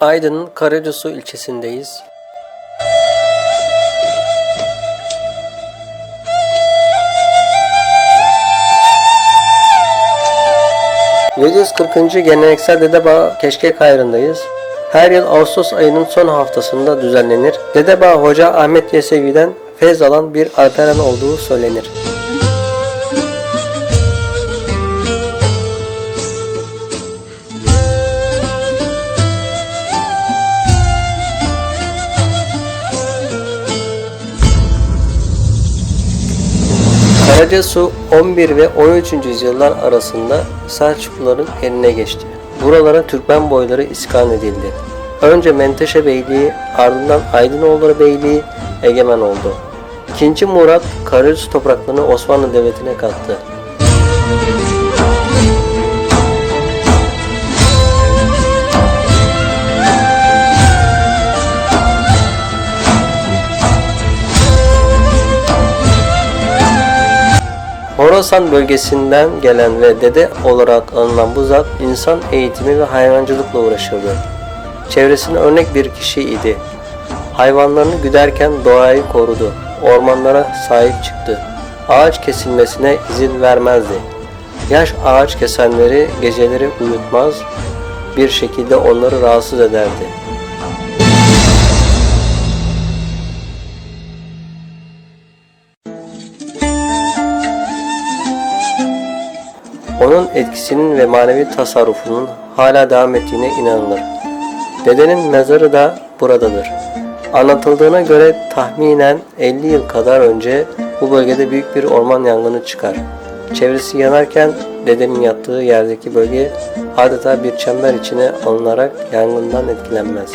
Aydın'ın Karacasu ilçesindeyiz. ...740. Geleneksel Dedebağ Keşkek Hayrı'ndayız. Her yıl Ağustos ayının son haftasında düzenlenir. Dedebağ Hoca Ahmet Yesevi'den feyz alan bir alperen olduğu söylenir. Karacasu 11 ve 13. yüzyıllar arasında Selçukluların eline geçti. Buralara Türkmen boyları iskan edildi. Önce Menteşe Beyliği, ardından Aydınoğulları Beyliği egemen oldu. İkinci Murat Karacasu topraklarını Osmanlı Devleti'ne kattı. Horasan bölgesinden gelen ve dede olarak anılan bu zat insan eğitimi ve hayvancılıkla uğraşırdı. Çevresine örnek bir kişi idi. Hayvanlarını güderken doğayı korudu. Ormanlara sahip çıktı. Ağaç kesilmesine izin vermezdi. Yaş ağaç kesenleri geceleri uyutmaz, bir şekilde onları rahatsız ederdi. Onun etkisinin ve manevi tasarrufunun hala devam ettiğine inanılır. Dedenin mezarı da buradadır. Anlatıldığına göre tahminen 50 yıl kadar önce bu bölgede büyük bir orman yangını çıkar. Çevresi yanarken dedenin yattığı yerdeki bölge adeta bir çember içine alınarak yangından etkilenmez.